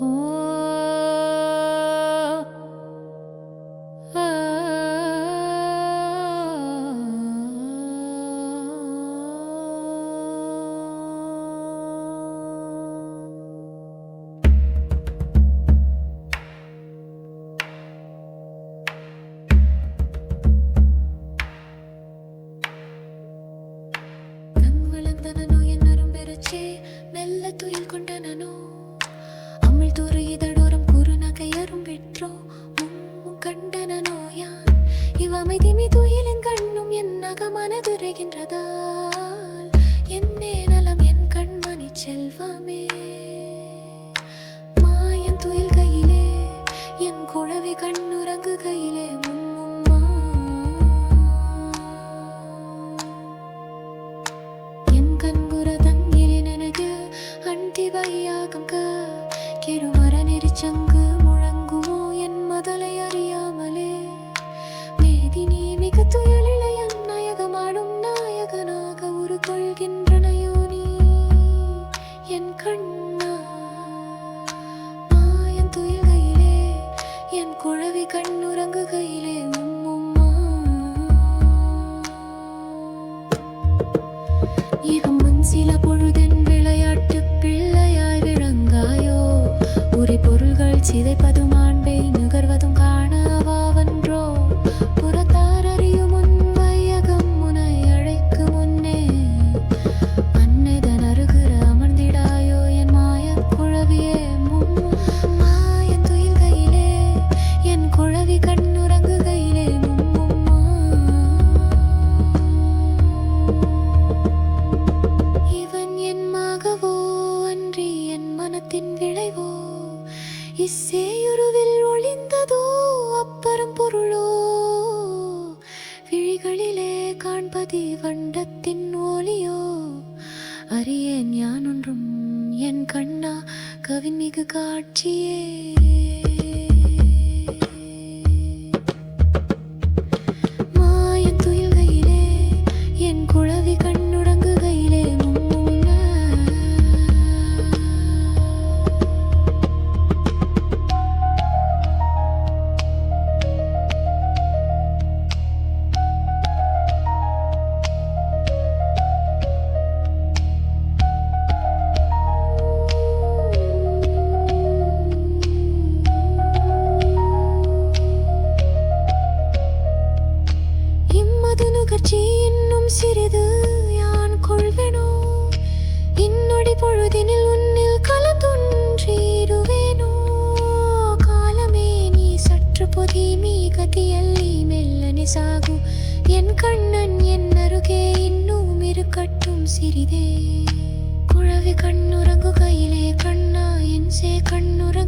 Oh. പിറവി കണ്ണുറങ്ങുകയിലെ இரவி கண்ணுறங்குகையிலே உம்மும்மா. இகம் முன் சில பொழுதென் விளையாட்டு பிள்ளையாய் விளங்காயோ? உரி பொருள்கள் சிதைப்பதும் கண்ணா கவின் மிகு காட்சியே. ಭೀಮಿ ಗತಿಯಲ್ಲಿ ಮೆಲ್ಲನೆ ಸಾಗು ಎನ್ ಕಣ್ಣನ್ ಎನ್ನರುಗೆ ಇನ್ನೂ ಮಿರುಕಟ್ಟುಂ ಸಿರಿದೆ குழவி கண்ணுறங்கு கையிலே ಕಣ್ಣ ಎನ್ಸೆ சே கண்ணுற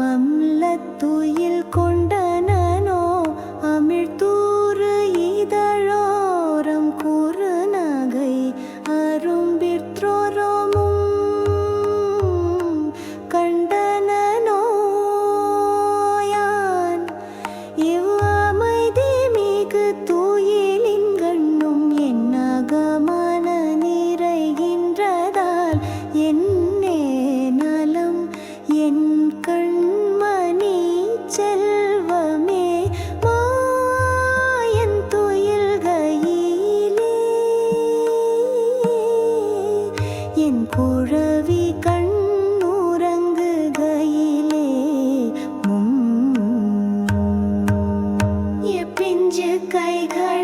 மம்லத்துயில் கொண்ட பிஞ்சு கைகளில்